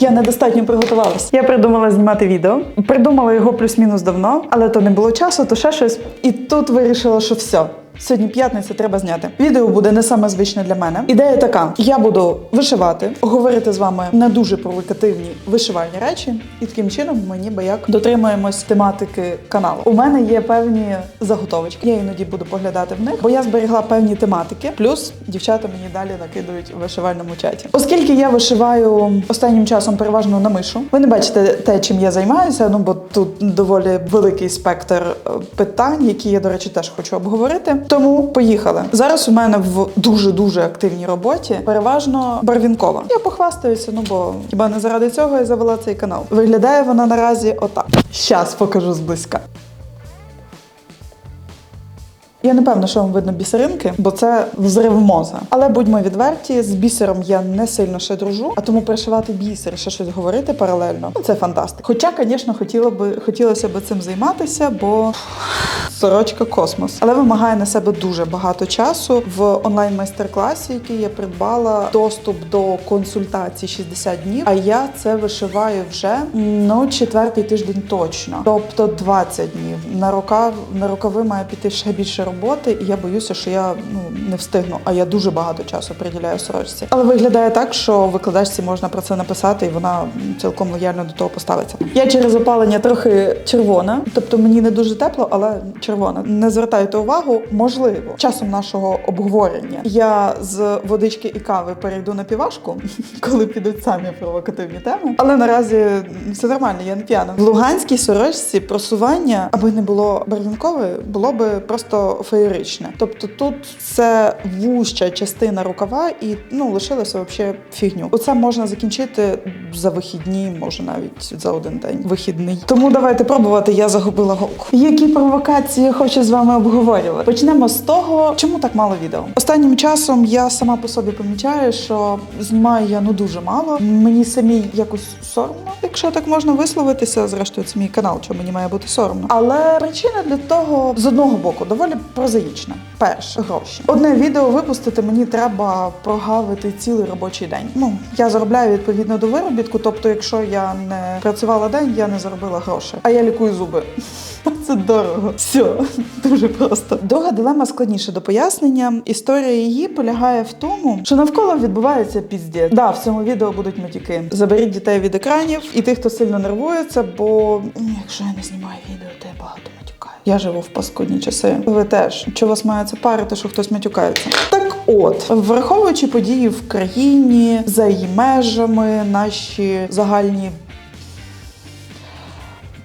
Я недостатньо приготувалася. Я придумала знімати відео. Придумала його плюс-мінус давно, але то не було часу, то ще щось. І тут вирішила, що все. Сьогодні п'ятниця, треба зняти. Відео буде не саме звичне для мене. Ідея така: я буду вишивати, говорити з вами на дуже провокативні вишивальні речі, і таким чином ми ніби як дотримуємось тематики каналу. У мене є певні заготовочки. Я іноді буду поглядати в них, бо я зберегла певні тематики. Плюс дівчата мені далі накидують в вишивальному чаті. Оскільки я вишиваю останнім часом переважно на мишу, ви не бачите те, чим я займаюся. Ну бо тут доволі великий спектр е, питань, які я, до речі, теж хочу обговорити. Тому поїхали. Зараз у мене в дуже дуже активній роботі переважно барвінкова. Я похвастаюся, ну бо хіба не заради цього я завела цей канал. Виглядає вона наразі отак. Щас покажу зблизька. Я не певна, що вам видно бісеринки, бо це взрив мозга. Але будьмо відверті, з бісером я не сильно ще дружу, а тому пришивати бісер, ще щось говорити паралельно. Ну це фантастика. Хоча, звісно, хотіла би хотілося б цим займатися, бо сорочка космос, але вимагає на себе дуже багато часу в онлайн майстер-класі, який я придбала доступ до консультацій 60 днів. А я це вишиваю вже ну четвертий тиждень точно, тобто 20 днів. На рукав на рукави має піти ще більше роботи, і я боюся, що я ну не встигну. А я дуже багато часу приділяю сорочці. Але виглядає так, що викладачці можна про це написати, і вона цілком лояльно до того поставиться. Я через опалення трохи червона, тобто мені не дуже тепло, але червона. Не звертайте увагу, можливо, часом нашого обговорення я з водички і кави перейду на півашку, коли підуть самі провокативні теми. Але наразі все нормально, я не п'яна. В луганській сорочці просування, аби не було барвінкової, було би просто феєричне. Тобто тут це вуща частина рукава, і ну лишилося взагалі фігню. Оце можна закінчити за вихідні, може навіть за один день вихідний. Тому давайте пробувати. Я загубила голку. Які провокації хочу з вами обговорювати? Почнемо з того, чому так мало відео. Останнім часом я сама по собі помічаю, що знімаю я ну дуже мало. Мені самій якось соромно, якщо так можна висловитися. Зрештою, це мій канал, що мені має бути соромно. Але причина для того з одного боку доволі прозаїчна. Перше гроші. Одне відео випустити мені треба прогавити цілий робочий день. Ну я заробляю відповідно до виробітку. Тобто, якщо я не працювала день, я не заробила грошей. А я лікую зуби. Це дорого. Все дуже просто. Друга дилема складніша до пояснення. Історія її полягає в тому, що навколо відбувається піздець. Да, в цьому відео будуть матюки. Заберіть дітей від екранів і тих, хто сильно нервується, бо якщо я не знімаю відео, то я багато. Я живу в паскудні часи. Ви теж. Що вас має це парити, що хтось матюкається? Так от, враховуючи події в країні, за її межами, наші загальні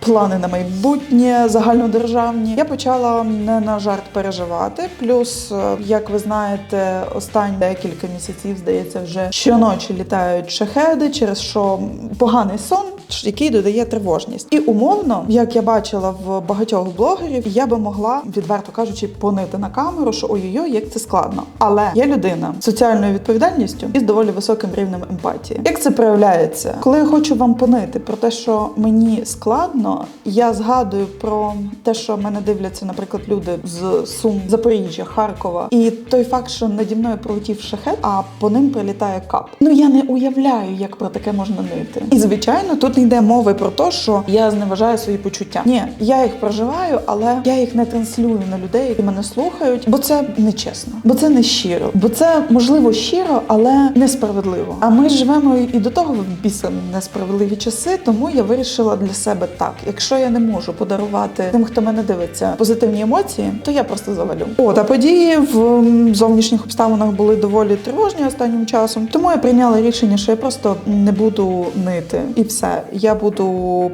плани на майбутнє загальнодержавні. Я почала не на жарт переживати. Плюс, е, як ви знаєте, останні декілька місяців здається, вже щоночі літають шахеди, через що поганий сон. Який додає тривожність, і умовно, як я бачила в багатьох блогерів, я би могла, відверто кажучи, понити на камеру, що ой-ой-ой, як це складно. Але я людина з соціальною відповідальністю і з доволі високим рівнем емпатії. Як це проявляється? Коли я хочу вам понити про те, що мені складно, я згадую про те, що мене дивляться, наприклад, люди з Сум, Запоріжжя, Харкова, і той факт, що наді мною пролетів шахет, а по ним прилітає кап. Ну я не уявляю, як про таке можна нити. І звичайно, тут не йде мови про те, що я зневажаю свої почуття. Ні, я їх проживаю, але я їх не транслюю на людей, які мене слухають, бо це нечесно, бо це не щиро, бо це можливо щиро, але несправедливо. А ми живемо і до того в біса несправедливі часи, тому я вирішила для себе так: якщо я не можу подарувати тим, хто мене дивиться, позитивні емоції, то я просто завалю. От а події в зовнішніх обставинах були доволі тривожні останнім часом. Тому я прийняла рішення, що я просто не буду нити, і все. Я буду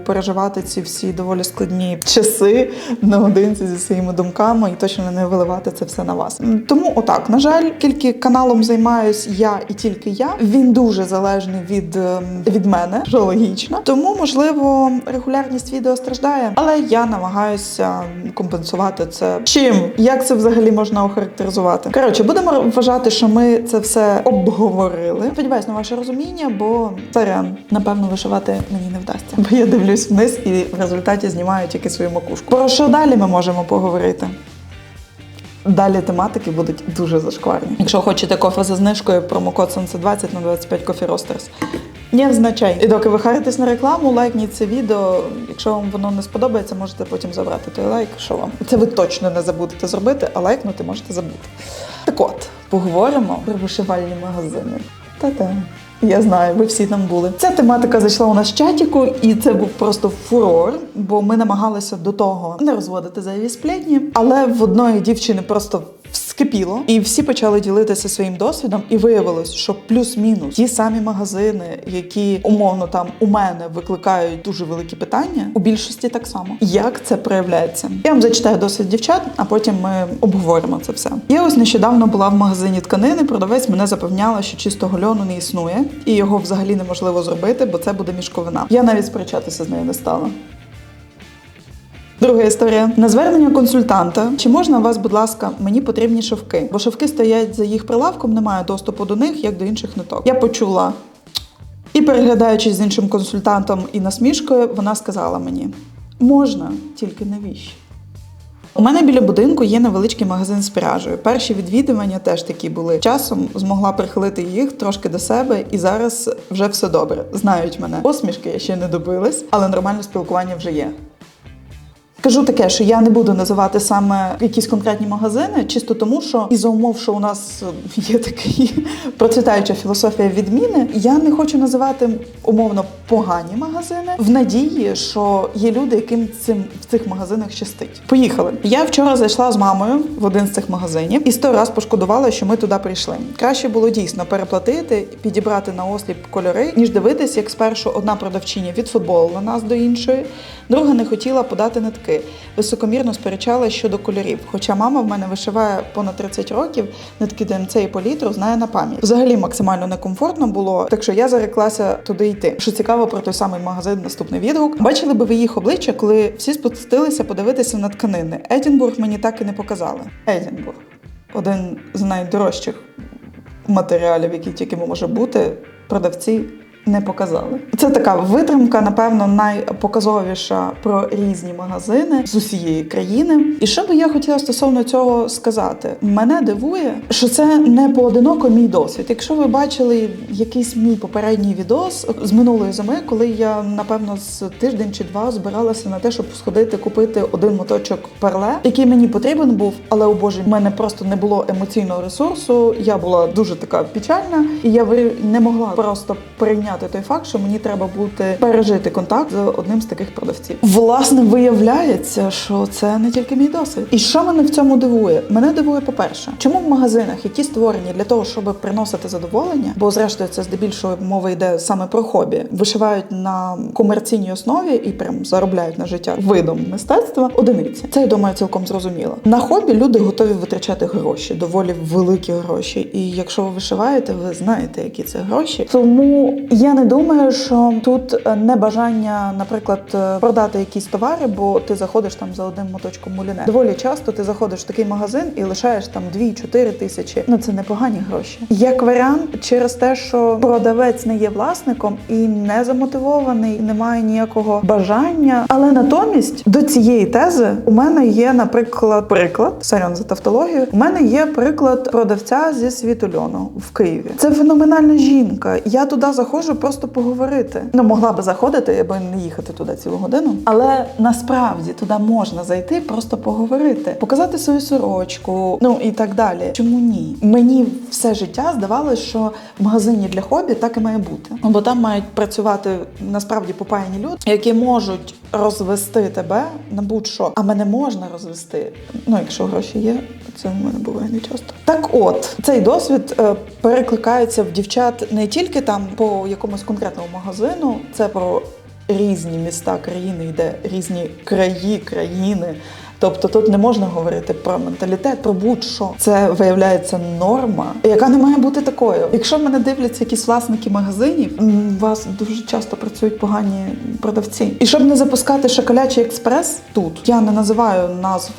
переживати ці всі доволі складні часи наодинці зі своїми думками і точно не виливати це все на вас. Тому, отак, на жаль, тільки каналом займаюсь я і тільки я. Він дуже залежний від, ем, від мене, що логічно. Тому, можливо, регулярність відео страждає, але я намагаюся компенсувати це. Чим? Як це взагалі можна охарактеризувати? Коротше, будемо вважати, що ми це все обговорили. Сподіваюсь на ваше розуміння, бо сорян, напевно, вишивати мені не вдасться. Бо я дивлюсь вниз і в результаті знімаю тільки свою макушку. Про що далі ми можемо поговорити? Далі тематики будуть дуже зашкварні. Якщо хочете кофе за знижкою, промокод Сонце 20 на 25 Coffee Roasters. Не. І доки ви харитесь на рекламу, лайкніть це відео. Якщо вам воно не сподобається, можете потім забрати той лайк. Що вам? Це ви точно не забудете зробити, а лайкнути можете забути. Так от, поговоримо про вишивальні магазини. Та-та. Я знаю, ви всі там були. Ця тематика зайшла у нас в чатіку, і це був просто фурор, бо ми намагалися до того не розводити зайві сплетні. Але в одної дівчини просто вскипіло, і всі почали ділитися своїм досвідом, і виявилось, що плюс-мінус ті самі магазини, які умовно там у мене викликають дуже великі питання, у більшості так само. Як це проявляється? Я вам зачитаю досвід дівчат, а потім ми обговоримо це все. Я ось нещодавно була в магазині тканини. Продавець мене запевняла, що чистого льону не існує, і його взагалі неможливо зробити, бо це буде мішковина. Я навіть сперечатися з нею не стала. Друга історія на звернення консультанта. Чи можна у вас, будь ласка, мені потрібні шовки? Бо шовки стоять за їх прилавком, немає доступу до них, як до інших ниток. Я почула. І переглядаючись з іншим консультантом і насмішкою, вона сказала мені: можна, тільки навіщо? У мене біля будинку є невеличкий магазин з пряжею. Перші відвідування теж такі були. Часом змогла прихилити їх трошки до себе, і зараз вже все добре. Знають мене. Посмішки я ще не добилась, але нормальне спілкування вже є. Кажу таке, що я не буду називати саме якісь конкретні магазини, чисто тому, що і за умов, що у нас є такий процвітаюча філософія відміни, я не хочу називати умовно погані магазини в надії, що є люди, яким цим в цих магазинах щастить. Поїхали. Я вчора зайшла з мамою в один з цих магазинів і сто раз пошкодувала, що ми туди прийшли. Краще було дійсно переплатити, підібрати на осліп кольори, ніж дивитись, як спершу одна продавчиня відфутболила нас до іншої, друга не хотіла подати нитки. Високомірно сперечала щодо кольорів. Хоча мама в мене вишиває понад 30 років, нитки ДМЦ і політру знає на пам'ять. Взагалі максимально некомфортно було, так що я зареклася туди йти. Що цікаво про той самий магазин, наступний відгук. Бачили би ви їх обличчя, коли всі спустилися подивитися на тканини. Едінбург мені так і не показали. Едінбург один з найдорожчих матеріалів, які тільки може бути. Продавці не показали. Це така витримка, напевно, найпоказовіша про різні магазини з усієї країни. І що би я хотіла стосовно цього сказати? Мене дивує, що це не поодиноко мій досвід. Якщо ви бачили якийсь мій попередній відос з минулої зими, коли я напевно з тиждень чи два збиралася на те, щоб сходити купити один моточок перле, який мені потрібен був, але о боже, в мене просто не було емоційного ресурсу. Я була дуже така печальна, і я не могла просто прийняти той факт, що мені треба бути пережити контакт з одним з таких продавців. Власне, виявляється, що це не тільки мій досвід. І що мене в цьому дивує? Мене дивує, по-перше, чому в магазинах, які створені для того, щоб приносити задоволення, бо зрештою це здебільшого мова йде саме про хобі, вишивають на комерційній основі і прям заробляють на життя видом мистецтва одиниці. Це я думаю цілком зрозуміло. На хобі люди готові витрачати гроші, доволі великі гроші. І якщо ви вишиваєте, ви знаєте, які це гроші. Тому я не думаю, що тут е, не бажання, наприклад, е, продати якісь товари, бо ти заходиш там за одним моточком муліне. Доволі часто ти заходиш в такий магазин і лишаєш там 2-4 тисячі. Ну це непогані гроші. Як варіант, через те, що продавець не є власником і не замотивований, не має ніякого бажання. Але натомість до цієї тези у мене є, наприклад, приклад сорян за тавтологію. У мене є приклад продавця зі світу льону в Києві. Це феноменальна жінка. Я туди заходжу просто поговорити. Ну могла би заходити, аби не їхати туди цілу годину. Але насправді туди можна зайти, просто поговорити, показати свою сорочку, ну і так далі. Чому ні? Мені все життя здавалося, що в магазині для хобі так і має бути. Бо там мають працювати насправді попаяні люди, які можуть розвести тебе на будь-що. А мене можна розвести. Ну, якщо гроші є, це в мене буває не часто. Так от, цей досвід е, перекликається в дівчат не тільки там по якомусь конкретному магазину, це про різні міста країни, йде різні краї, країни. Тобто тут не можна говорити про менталітет, про будь-що. Це виявляється норма, яка не має бути такою. Якщо мене дивляться якісь власники магазинів, у вас дуже часто працюють погані продавці. І щоб не запускати шоколячий експрес тут, я не називаю назв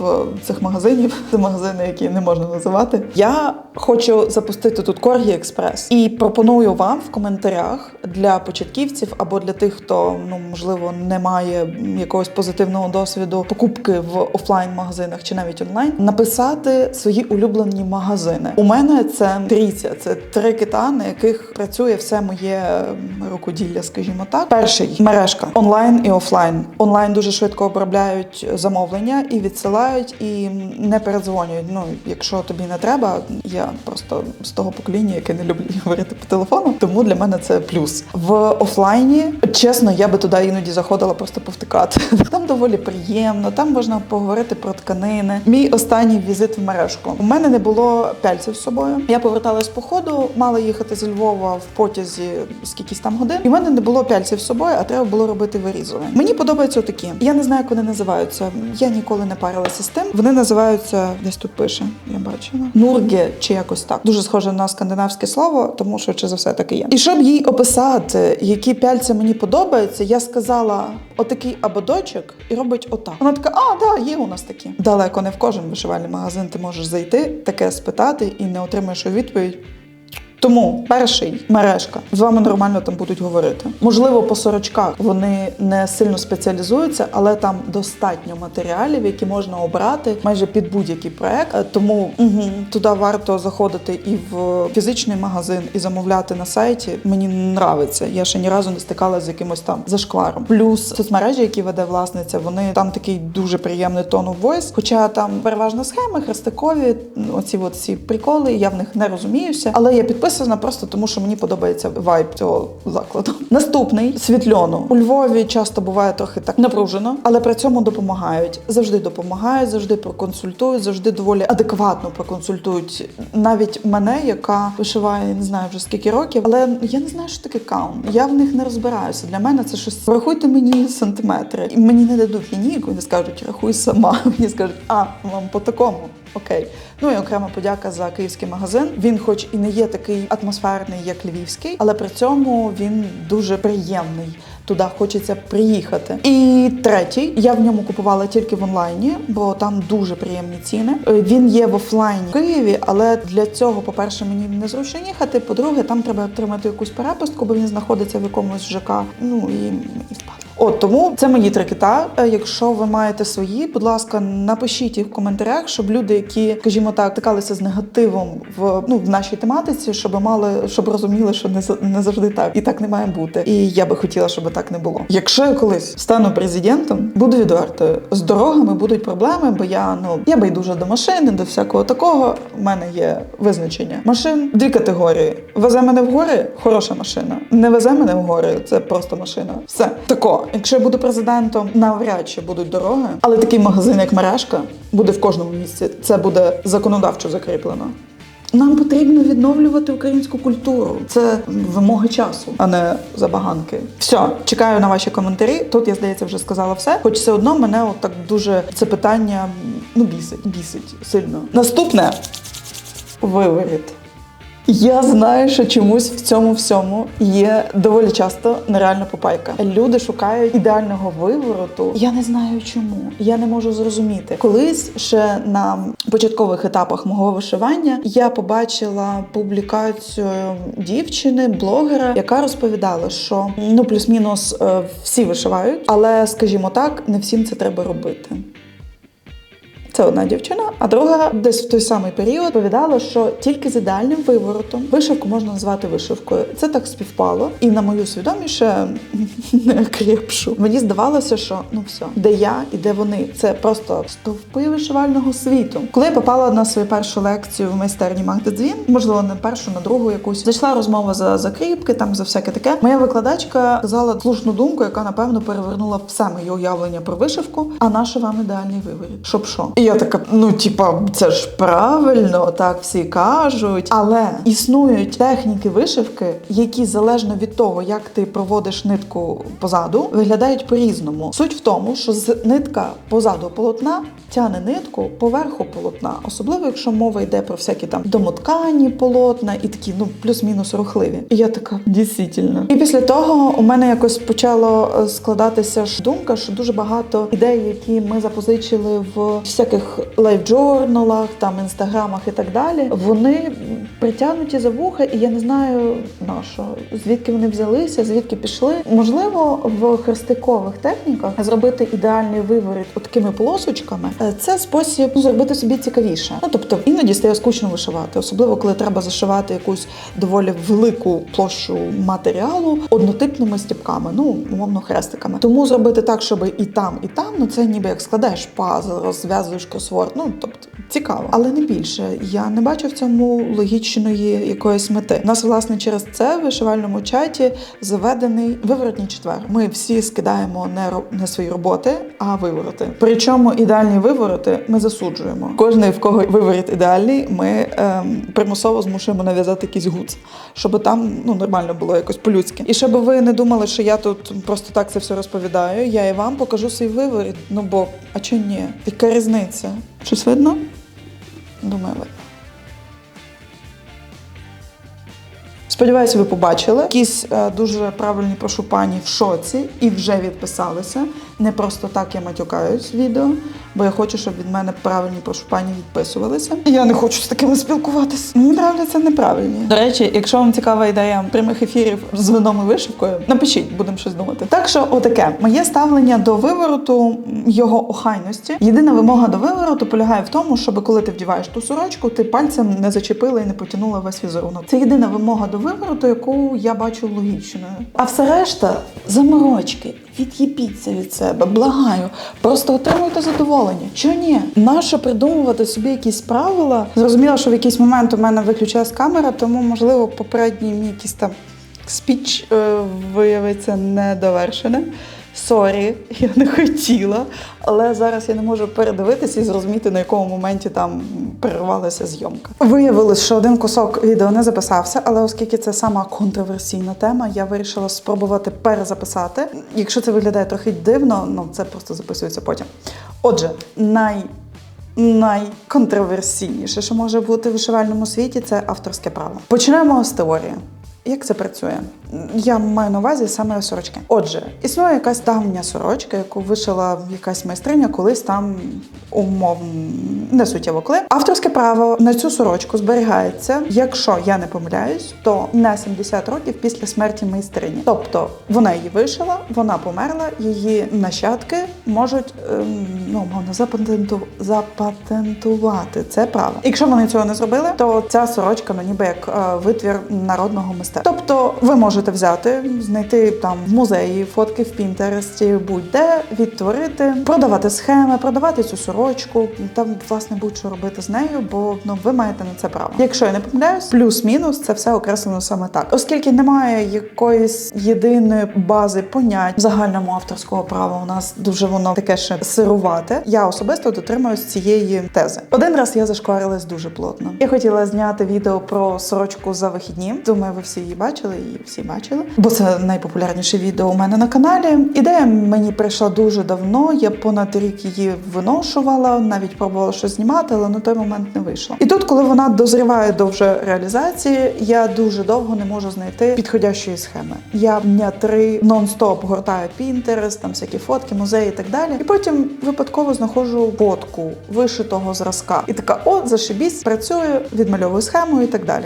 цих магазинів, це магазини, які не можна називати. Я хочу запустити тут Коргі Експрес і пропоную вам в коментарях для початківців або для тих, хто ну можливо не має якогось позитивного досвіду покупки в офлайн магазинах чи навіть онлайн, написати свої улюблені магазини. У мене це трійця, це три кита, на яких працює все моє рукоділля, скажімо так. Перший мережка онлайн і офлайн. Онлайн дуже швидко обробляють замовлення і відсилають, і не передзвонюють. Ну, якщо тобі не треба, я просто з того покоління, яке не люблю говорити по телефону, тому для мене це плюс. В офлайні, чесно, я би туди іноді заходила просто повтикати. Там доволі приємно, там можна поговорити про тканини. Мій останній візит в мережку. У мене не було пяльців з собою. Я поверталась з походу, мала їхати з Львова в потязі скількись там годин. І в мене не було пяльців з собою, а треба було робити вирізування. Мені подобаються такі. Я не знаю, як вони називаються. Я ніколи не парилася з тим. Вони називаються десь тут пише. Я бачила нурге чи якось так. Дуже схоже на скандинавське слово, тому що чи за все таки є. І щоб їй описати, які пяльці мені подобаються, я сказала отакий ободочок і робить отак. Вона така, а да, є у нас такі. Далеко не в кожен вишивальний магазин ти можеш зайти, таке спитати і не отримаєш відповідь. Тому перший мережка з вами нормально там будуть говорити. Можливо, по сорочках вони не сильно спеціалізуються, але там достатньо матеріалів, які можна обрати майже під будь-який проект. Е, Тому угу, туди варто заходити і в фізичний магазин, і замовляти на сайті. Мені нравиться. Я ще ні разу не стикалася з якимось там зашкваром. Плюс соцмережі, які веде власниця, вони там такий дуже приємний тон of voice, Хоча там переважно схеми, хрестикові, оці от всі приколи. Я в них не розуміюся, але я підписана просто тому, що мені подобається вайб цього закладу. Наступний світльону у Львові часто буває трохи так напружено, але при цьому допомагають. Завжди допомагають, завжди проконсультують, завжди доволі адекватно проконсультують. Навіть мене, яка вишиває, не знаю вже скільки років, але я не знаю, що таке каун. Я в них не розбираюся. Для мене це щось. Рахуйте мені сантиметри. І мені не дадуть лінійку, не скажуть, рахуй сама. Мені скажуть, а вам по такому. Окей, ну і окрема подяка за київський магазин. Він, хоч і не є такий атмосферний, як львівський, але при цьому він дуже приємний. Туди хочеться приїхати. І третій, я в ньому купувала тільки в онлайні, бо там дуже приємні ціни. Е, Він є в офлайні в Києві, але для цього, по-перше, мені незручно їхати. По-друге, там треба отримати якусь перепустку, бо він знаходиться в якомусь ЖК. Ну і мені впадло. От тому це мої три кита. Е, Якщо ви маєте свої, будь ласка, напишіть їх в коментарях, щоб люди, які, скажімо так, стикалися з негативом в ну в нашій тематиці, щоб мали, щоб розуміли, що не не завжди так і так не має бути. І я би хотіла, щоб так не було. Якщо я колись стану президентом, буду відвертою. З дорогами будуть проблеми, бо я ну я байдужа до машини, до всякого такого. У мене є визначення машин. Дві категорії: везе мене в гори, хороша машина. Не везе мене в гори, це просто машина. Все тако. Якщо я буду президентом, навряд чи будуть дороги, але такий магазин, як мережка, буде в кожному місці. Це буде законодавчо закріплено. Нам потрібно відновлювати українську культуру. Це вимоги часу, а не забаганки. Все, чекаю на ваші коментарі. Тут я здається вже сказала все. Хоч все одно мене от так дуже це питання ну бісить, бісить сильно. Наступне виворіт. Я знаю, що чомусь в цьому всьому є доволі часто нереальна попайка. Люди шукають ідеального вивороту. Я не знаю чому. Я не можу зрозуміти. Колись ще на початкових етапах мого вишивання я побачила публікацію дівчини, блогера, яка розповідала, що ну плюс-мінус е, всі вишивають, але скажімо так, не всім це треба робити. Це одна дівчина, а друга десь в той самий період повідала, що тільки з ідеальним виворотом вишивку можна назвати вишивкою. Це так співпало. І на мою свідоміше не крепшу. Мені здавалося, що ну все, де я і де вони. Це просто стовпи вишивального світу. Коли я попала на свою першу лекцію в майстерні Магда Дзвін, можливо, не першу, на другу якусь зайшла розмова за закріпки, там за всяке таке. Моя викладачка сказала слушну думку, яка напевно перевернула все моє уявлення про вишивку. А наше вам ідеальний виворіт? Щоб що? Я така, ну типа, це ж правильно, так всі кажуть. Але існують техніки вишивки, які залежно від того, як ти проводиш нитку позаду, виглядають по-різному. Суть в тому, що з нитка позаду полотна тяне нитку поверху полотна, особливо якщо мова йде про всякі там домоткані полотна і такі, ну плюс-мінус рухливі. І я така дійсно. І після того у мене якось почало е, складатися ж думка, що дуже багато ідей, які ми запозичили в всяких всяких лайфджорналах, там інстаграмах і так далі, вони притягнуті за вуха, і я не знаю на що, звідки вони взялися, звідки пішли. Можливо, в хрестикових техніках зробити ідеальний виворіт такими полосочками. е, Це спосіб ну, зробити собі цікавіше. Ну тобто іноді стає скучно вишивати, особливо коли треба зашивати якусь доволі велику площу матеріалу однотипними стіпками, ну умовно хрестиками. Тому зробити так, щоб і там, і там, ну це ніби як складаєш пазл, розв'язуєш кросворд. Ну тобто цікаво, але не більше. Я не бачу в цьому логічної якоїсь мети. У нас власне через це в вишивальному чаті заведений виворотній четвер. Ми всі скидаємо не ро- не свої роботи, а вивороти. Причому ідеальні вивороти ми засуджуємо. Кожний в кого виворіт ідеальний, ми ем, примусово змушуємо нав'язати якийсь гуц, щоб там ну нормально було якось по-людськи. І щоб ви не думали, що я тут просто так це все розповідаю. Я і вам покажу свій виворіт. Ну бо а чи ні? Яка різниця? Щось видно? Думаю, видно. Сподіваюся, ви побачили. Якісь е, дуже правильні прошу пані в шоці і вже відписалися. Не просто так я матюкаюсь відео, бо я хочу, щоб від мене правильні прошу пані відписувалися. Я не хочу з такими спілкуватися. Мені нравляться неправильні. До речі, якщо вам цікава ідея прямих ефірів з вином і вишивкою, напишіть, будемо щось думати. Так що, отаке моє ставлення до вивороту його охайності. Єдина вимога до вивороту полягає в тому, щоб коли ти вдіваєш ту сорочку, ти пальцем не зачепила і не потягнула весь візерунок. Це єдина вимога до вивороту, яку я бачу логічною. А все решта заморочки. Від'їбіться від себе, благаю. Просто отримуйте задоволення. Чого ні? Нащо придумувати собі якісь правила? Зрозуміло, що в якийсь момент у мене виключилась камера, тому можливо попередній мій якийсь там спіч е, виявиться недовершеним. Сорі, я не хотіла, але зараз я не можу передивитися і зрозуміти, на якому моменті там перервалася зйомка. Виявилось, що один кусок відео не записався, але оскільки це сама контроверсійна тема, я вирішила спробувати перезаписати. Якщо це виглядає трохи дивно, ну це просто записується потім. Отже, най найконтроверсійніше, що може бути в вишивальному світі, це авторське право. Почнемо з теорії. Як це працює? Я маю на увазі саме сорочки. Отже, існує якась давня сорочка, яку вишила якась майстриня колись там умовно не суттєво коли. Авторське право на цю сорочку зберігається, якщо я не помиляюсь, то на 70 років після смерті майстрині. Тобто вона її вишила, вона померла, її нащадки можуть ем, ну умовно запатенту, запатентувати це право. Якщо вони цього не зробили, то ця сорочка ну ніби як е, витвір народного мистецтва. Тобто ви можете взяти, знайти там в музеї, фотки в Пінтересті, будь-де відтворити, продавати схеми, продавати цю сорочку, там власне будь-що робити з нею, бо ну ви маєте на це право. Якщо я не помиляюсь, плюс-мінус це все окреслено саме так, оскільки немає якоїсь єдиної бази понять загальному авторського права. У нас дуже воно таке ще сирувате. Я особисто дотримуюсь цієї тези. Один раз я зашкварилась дуже плотно. Я хотіла зняти відео про сорочку за вихідні. Думаю, ви всі її бачили, її всі бачили, бо це найпопулярніше відео у мене на каналі. Ідея мені прийшла дуже давно. Я понад рік її виношувала, навіть пробувала щось знімати, але на той момент не вийшло. І тут, коли вона дозріває до вже реалізації, я дуже довго не можу знайти підходящої схеми. Я дня три нон-стоп гортаю Pinterest, там всякі фотки, музеї і так далі. І потім випадково знаходжу фотку вишитого зразка. І така, от зашибісь, працюю, відмальовую схему і так далі.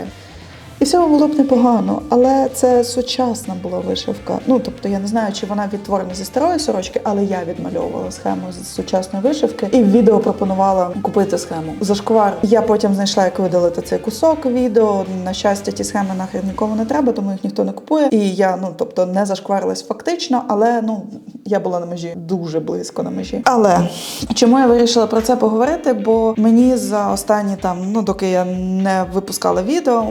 І всього було б непогано, але це сучасна була вишивка. Ну тобто я не знаю, чи вона відтворена зі старої сорочки, але я відмальовувала схему з сучасної вишивки і в відео пропонувала купити схему. Зашквар. Я потім знайшла, як видалити цей кусок відео. На щастя, ті схеми нахрен нікому не треба, тому їх ніхто не купує. І я ну тобто не зашкварилась фактично, але ну я була на межі дуже близько на межі. Але чому я вирішила про це поговорити? Бо мені за останні там, ну доки я не випускала відео,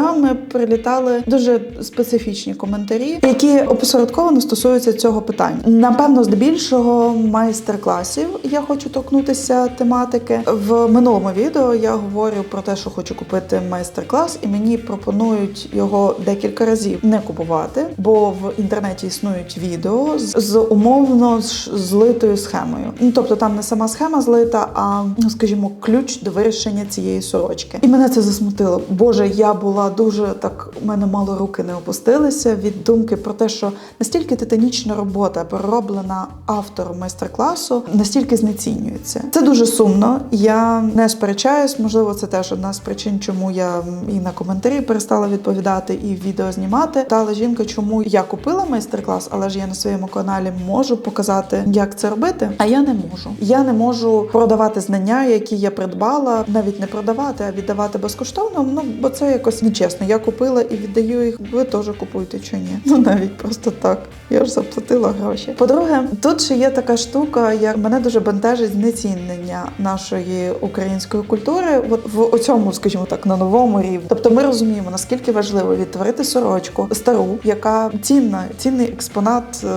місцями прилітали дуже специфічні коментарі, які опосередковано стосуються цього питання. Напевно, здебільшого майстер-класів я хочу торкнутися тематики. В минулому відео я говорю про те, що хочу купити майстер-клас, і мені пропонують його декілька разів не купувати, бо в інтернеті існують відео з, з умовно злитою схемою. Ну тобто там не сама схема злита, а ну скажімо, ключ до вирішення цієї сорочки. І мене це засмутило. Боже, я була дуже так у мене мало руки не опустилися від думки про те, що настільки титанічна робота пророблена автором майстер-класу, настільки знецінюється. Це дуже сумно. Я не сперечаюсь. Можливо, це теж одна з причин, чому я і на коментарі перестала відповідати, і відео знімати. Та жінка, чому я купила майстер-клас, але ж я на своєму каналі можу показати, як це робити. А я не можу. Я не можу продавати знання, які я придбала, навіть не продавати, а віддавати безкоштовно. Ну бо це якось нечесно. Я купила і віддаю їх. Ви теж купуєте чи ні? Ну навіть просто так. Я ж заплатила гроші. По-друге, тут ще є така штука, як мене дуже бентежить знецінення нашої української культури. От в оцьому, скажімо так, на новому рівні. Тобто, ми розуміємо, наскільки важливо відтворити сорочку стару, яка цінна, цінний експонат е,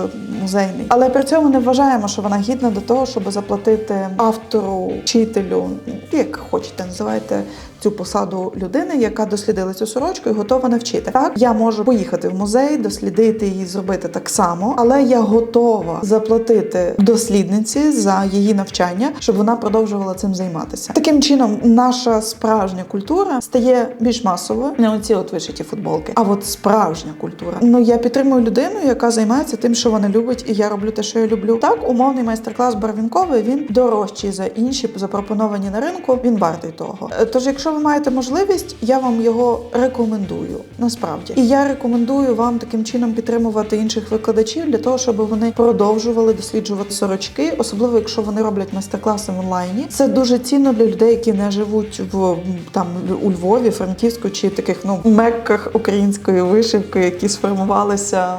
музейний. Але при цьому не вважаємо, що вона гідна до того, щоб заплатити автору, вчителю, як хочете, називайте цю посаду людини, яка дослідила цю сорочку і готова навчити. Так, я можу поїхати в музей, дослідити її, зробити так само, але я готова заплатити дослідниці за її навчання, щоб вона продовжувала цим займатися. Таким чином, наша справжня культура стає більш масовою. Не оці от вишиті футболки, а от справжня культура. Ну я підтримую людину, яка займається тим, що вона любить, і я роблю те, що я люблю. Так, умовний майстер-клас барвінковий він дорожчий за інші запропоновані на ринку. Він вартий того. Е, Тож, якщо ви маєте можливість, я вам його рекомендую. Насправді, і я рекомендую вам таким чином підтримувати інших викладачів для того, щоб вони продовжували досліджувати сорочки, особливо якщо вони роблять майстер-класи в онлайні. Це дуже цінно для людей, які не живуть в там у Львові, Франківську чи таких ну мекках української вишивки, які сформувалися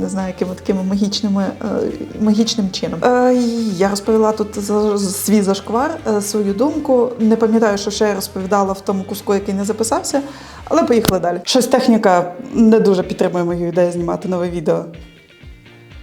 не знаю, якими такими магічними е, магічним чином. Е, я розповіла тут за свій зашквар, е, свою думку. Не пам'ятаю, що ще я розповідала в тому куску, який не записався, але поїхали далі. Щось техніка не дуже підтримує мою ідею знімати нове відео.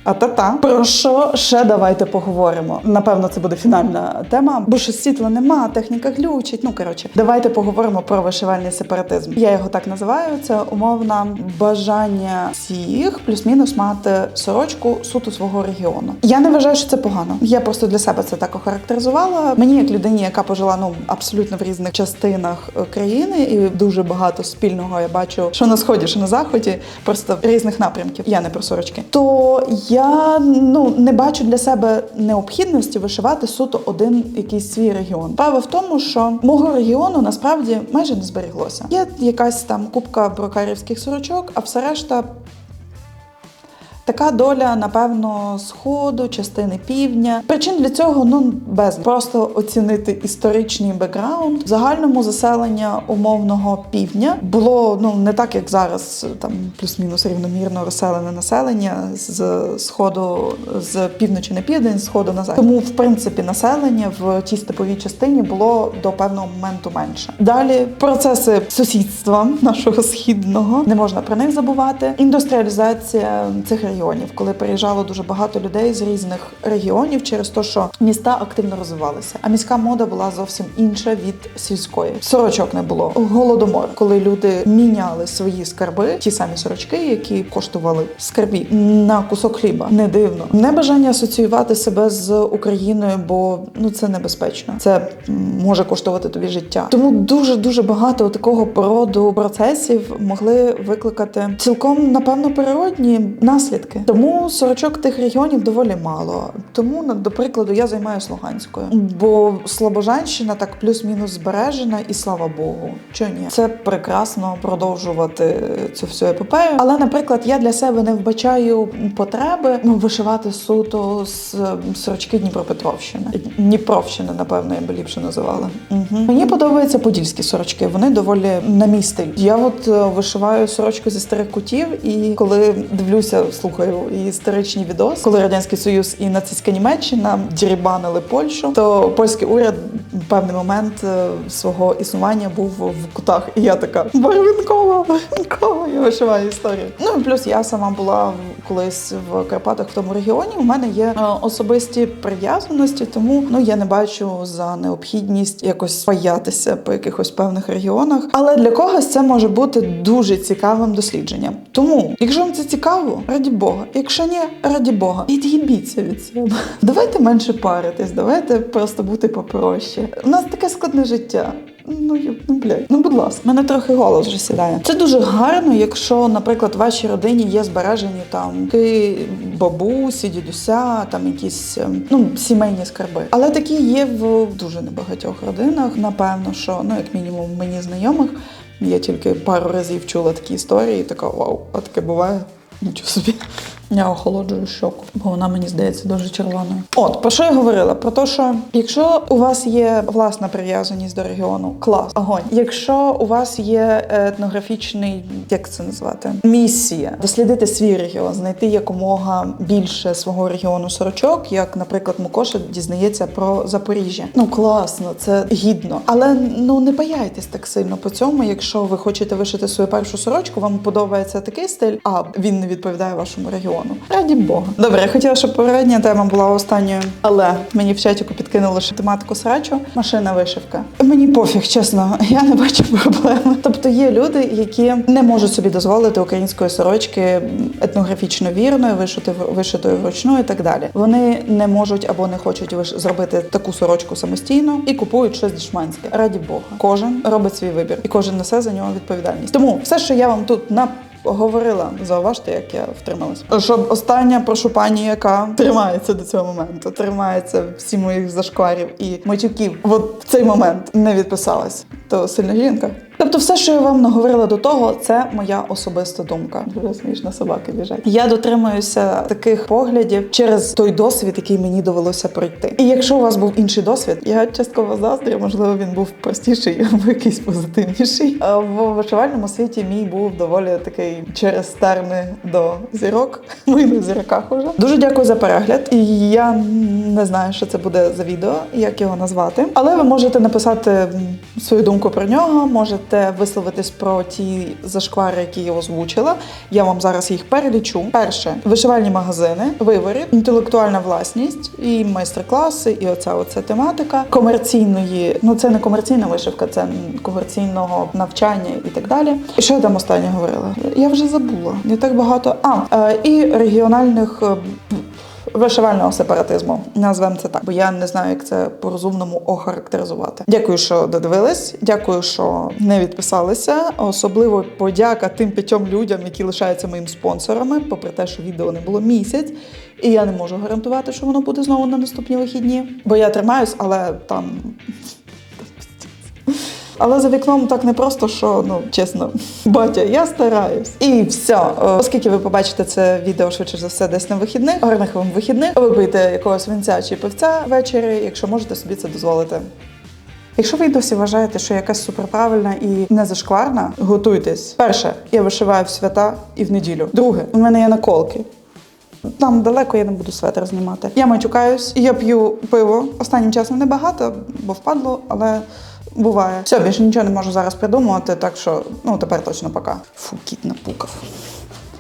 А та-та. Про що ще давайте поговоримо? Напевно, це буде фінальна тема, бо що світла нема, техніка глючить. Ну коротше, давайте поговоримо про вишивальний сепаратизм. Я його так називаю. Це умовне бажання всіх плюс-мінус мати сорочку суто свого регіону. Я не вважаю, що це погано. Я просто для себе це так охарактеризувала. Мені, як людині, яка пожила ну абсолютно в різних частинах країни, і дуже багато спільного я бачу, що на сході, що на заході, просто різних напрямків. Я не про сорочки. То я ну не бачу для себе необхідності вишивати суто один якийсь свій регіон. Право в тому, що мого регіону насправді майже не зберіглося. Є якась там купка брокарівських сорочок, а все решта. Така доля, напевно, сходу, частини півдня. Причин для цього ну без просто оцінити історичний бекграунд. В загальному заселення умовного півдня було ну не так, як зараз, там плюс-мінус рівномірно розселене населення з сходу з півночі на південь, сходу на захід. Тому, в принципі, населення в тій степовій частині було до певного моменту менше. Далі процеси сусідства нашого східного не можна про них забувати. Індустріалізація цих коли переїжджало дуже багато людей з різних регіонів, через те, що міста активно розвивалися. А міська мода була зовсім інша від сільської. Сорочок не було. Голодомор, коли люди міняли свої скарби, ті самі сорочки, які коштували скарбі на кусок хліба. Не дивно. Небажання асоціювати себе з Україною, бо ну це небезпечно. Це може коштувати тобі життя. Тому дуже дуже багато такого породу процесів могли викликати цілком напевно природні наслідки. Тому сорочок тих регіонів доволі мало. Тому, до прикладу, я займаюся Луганською, бо Слобожанщина так плюс-мінус збережена, і слава Богу, що ні, це прекрасно продовжувати цю всю епопею. Але, наприклад, я для себе не вбачаю потреби ну, вишивати суто з сорочки Дніпропетровщини. Дніпровщини, напевно, я би ліпше називала. Угу. Мені подобаються подільські сорочки. Вони доволі на мій стиль. Я от е, вишиваю сорочку зі старих кутів, і коли дивлюся, слухаю і історичні відоси, коли радянський союз і нацистська Німеччина дірібанили Польщу, то польський уряд в певний момент е, свого існування був в кутах. І я така барвінкова, барвінкова, я вишиваю історію. Ну і плюс я сама була колись в Карпатах в тому регіоні. У мене є е, особисті прив'язаності, тому ну я не бачу за необхідність якось паятися по якихось певних регіонах. Але для когось це може бути дуже цікавим дослідженням. Тому, якщо вам це цікаво, раді Бога. Якщо ні, раді Бога, від'їбіться від себе. Давайте менше паритись, давайте просто бути попроще. У нас таке складне життя. Ну, ну блядь, ну будь ласка, мене трохи голос вже сідає. Це дуже гарно, якщо, наприклад, в вашій родині є збережені там бабусі, дідуся, там якісь ем, ну сімейні скарби. Але такі є в дуже небагатьох родинах. Напевно, що ну як мінімум мені знайомих. Я тільки пару разів чула такі історії, така вау, а таке буває. Нічого собі. Я охолоджую щоку, бо вона мені здається дуже червоною. От про що я говорила? Про те, що якщо у вас є власна прив'язаність до регіону, клас, огонь. Якщо у вас є етнографічний, як це назвати, місія дослідити свій регіон, знайти якомога більше свого регіону сорочок, як, наприклад, Мукоша дізнається про Запоріжжя. Ну класно, це гідно. Але ну не паяйтесь так сильно по цьому. Якщо ви хочете вишити свою першу сорочку, вам подобається такий стиль, а він не відповідає вашому регіону. Раді Бога. Добре, я хотіла, щоб попередня тема була останньою, але мені в чатіку підкинули ще тематику срачу, машина вишивка. Мені пофіг, чесно, я не бачу проблеми. Тобто є люди, які не можуть собі дозволити української сорочки етнографічно вірної, вишити вишитою вручну і так далі. Вони не можуть або не хочуть виш- зробити таку сорочку самостійно і купують щось дешманське. Раді Бога, кожен робить свій вибір, і кожен несе за нього відповідальність. Тому все, що я вам тут на Говорила, зауважте, як я втрималась. Щоб остання, прошу пані, яка тримається до цього моменту, тримається всі моїх зашкварів і матюків, от в цей момент не відписалась, то сильна жінка. Тобто, все, що я вам наговорила до того, це моя особиста думка. Дуже смішно собаки біжать. Я дотримуюся таких поглядів через той досвід, який мені довелося пройти. І якщо у вас був інший досвід, я частково заздрю, можливо, він був простіший або якийсь позитивніший. А в вишивальному світі мій був доволі такий через терни до зірок. Ми на зірках уже. Дуже дякую за перегляд. І я не знаю, що це буде за відео, як його назвати. Але ви можете написати свою думку про нього, можете висловитись про ті зашквари, які я озвучила. Я вам зараз їх перелічу. Перше, вишивальні магазини, виворіт, інтелектуальна власність і майстер-класи, і оця оця тематика комерційної. Ну це не комерційна вишивка, це комерційного навчання і так далі. Що я там останнє говорила? Я вже забула. Не так багато. А е, і регіональних. Вишивального сепаратизму, назвемо це так, бо я не знаю, як це по-розумному охарактеризувати. Дякую, що додивились. Дякую, що не відписалися. Особливо подяка тим п'ятьом людям, які лишаються моїм спонсорами, попри те, що відео не було місяць. І я не можу гарантувати, що воно буде знову на наступні вихідні. Бо я тримаюсь, але там. Але за вікном так не просто, що ну чесно, батя, я стараюсь. І все. Е, Оскільки ви побачите це відео швидше за все десь на вихідних, гарних вам вихідних. Випийте якогось вінця чи пивця ввечері, якщо можете собі це дозволити. Якщо ви досі вважаєте, що якась суперправильна і не зашкварна, готуйтесь. Перше, я вишиваю в свята і в неділю. Друге, у мене є наколки. Там далеко я не буду светр знімати. Я матюкаюсь, я п'ю пиво. Останнім часом небагато, бо впадло, але буває. Все, більше нічого не можу зараз придумувати, так що ну тепер точно пока. Фу, кіт напукав.